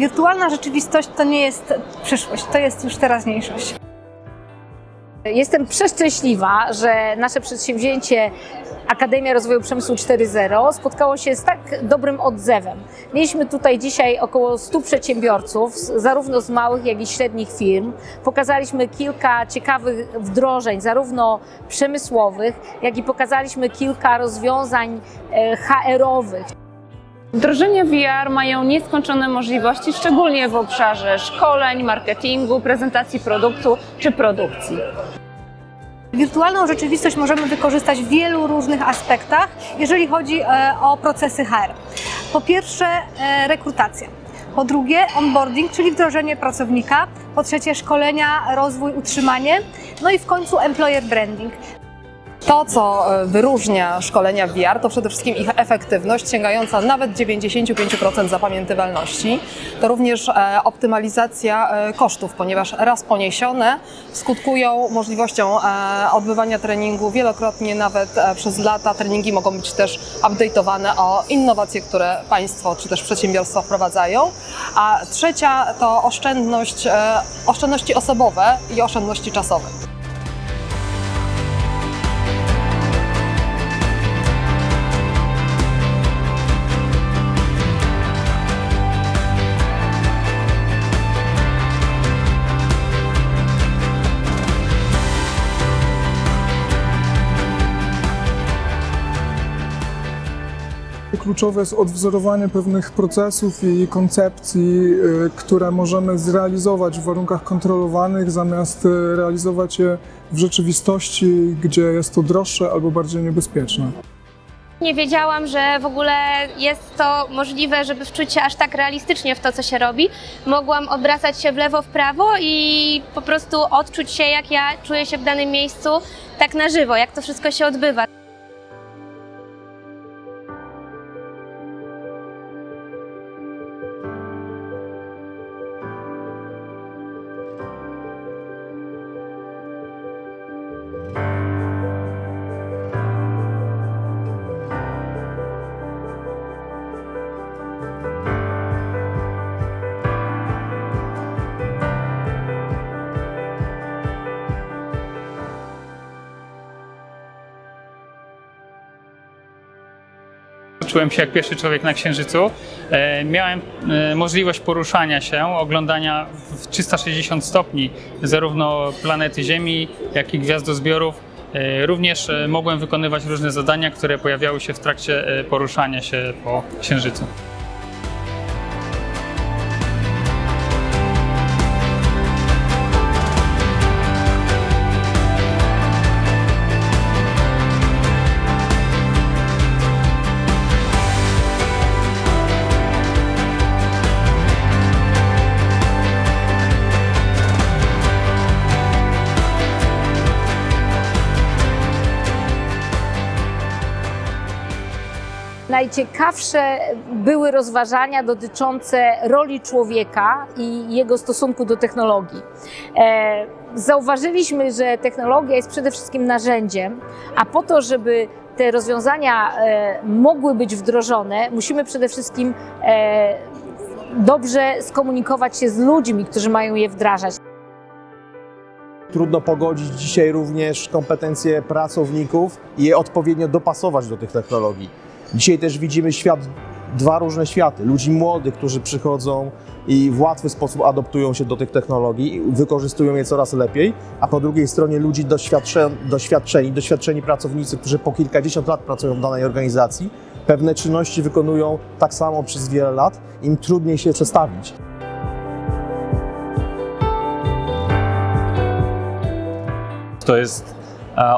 Wirtualna rzeczywistość to nie jest przyszłość, to jest już teraźniejszość. Jestem przeszczęśliwa, że nasze przedsięwzięcie Akademia Rozwoju Przemysłu 4.0 spotkało się z tak dobrym odzewem. Mieliśmy tutaj dzisiaj około 100 przedsiębiorców, zarówno z małych, jak i średnich firm. Pokazaliśmy kilka ciekawych wdrożeń, zarówno przemysłowych, jak i pokazaliśmy kilka rozwiązań e, HR-owych. Wdrożenia VR mają nieskończone możliwości, szczególnie w obszarze szkoleń, marketingu, prezentacji produktu czy produkcji. Wirtualną rzeczywistość możemy wykorzystać w wielu różnych aspektach, jeżeli chodzi e, o procesy HR. Po pierwsze, e, rekrutacja. Po drugie, onboarding, czyli wdrożenie pracownika. Po trzecie, szkolenia, rozwój, utrzymanie. No i w końcu employer branding. To, co e, wyróżnia szkolenia VR, to przede wszystkim ich efektywność, sięgająca nawet 95% zapamiętywalności. To również e, optymalizacja e, kosztów, ponieważ raz poniesione skutkują możliwością odbywania treningu wielokrotnie, nawet przez lata. Treningi mogą być też update'owane o innowacje, które państwo czy też przedsiębiorstwa wprowadzają. A trzecia to oszczędność, oszczędności osobowe i oszczędności czasowe. Kluczowe jest odwzorowanie pewnych procesów i koncepcji, y, które możemy zrealizować w warunkach kontrolowanych, zamiast y, realizować je w rzeczywistości, gdzie jest to droższe albo bardziej niebezpieczne. Nie wiedziałam, że w ogóle jest to możliwe, żeby wczuć się aż tak realistycznie w to, co się robi. Mogłam obracać się w lewo, w prawo i po prostu odczuć się, jak ja czuję się w danym miejscu, tak na żywo, jak to wszystko się odbywa. Czułem się jak pierwszy człowiek na Księżycu. E, Miałem e, możliwość poruszania się, oglądania w 360 stopni zarówno planety Ziemi, jak i gwiazdozbiorów. E, Również mogłem wykonywać różne zadania, które pojawiały się w trakcie poruszania się po Księżycu. Najciekawsze były rozważania dotyczące roli człowieka i jego stosunku do technologii. E, Zauważyliśmy, że technologia jest przede wszystkim narzędziem, a po to, żeby te rozwiązania e, mogły być wdrożone, musimy przede wszystkim e, dobrze skomunikować się z ludźmi, którzy mają je wdrażać. Trudno pogodzić dzisiaj również kompetencje pracowników i je odpowiednio dopasować do tych technologii. Dzisiaj też widzimy świat, dwa różne światy. Ludzi młodych, którzy przychodzą i w łatwy sposób adoptują się do tych technologii, wykorzystują je coraz lepiej, a po drugiej stronie ludzi doświadczeni, doświadczeni, pracownicy, którzy po kilkadziesiąt lat pracują w danej organizacji, pewne czynności wykonują tak samo przez wiele lat, im trudniej się przestawić. To jest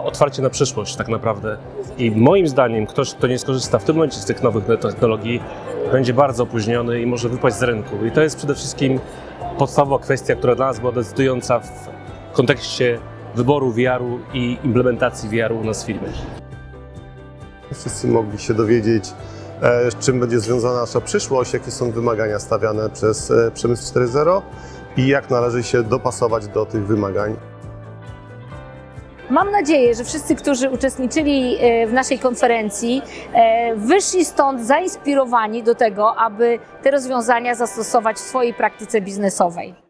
otwarcie na przyszłość tak naprawdę. I moim zdaniem ktoś, kto nie skorzysta w tym momencie z tych nowych technologii, będzie bardzo opóźniony i może wypaść z rynku. I to jest przede wszystkim podstawowa kwestia, która dla nas była decydująca w kontekście wyboru VR-u i implementacji VR-u u nas w firmie. Wszyscy mogli się dowiedzieć, e, z czym będzie związana nasza przyszłość, jakie są wymagania stawiane przez e, Przemysł 4.0 i jak należy się dopasować do tych wymagań. Mam nadzieję, że wszyscy, którzy uczestniczyli e, w naszej konferencji, e, wyszli stąd zainspirowani do tego, aby te rozwiązania zastosować w swojej praktyce biznesowej.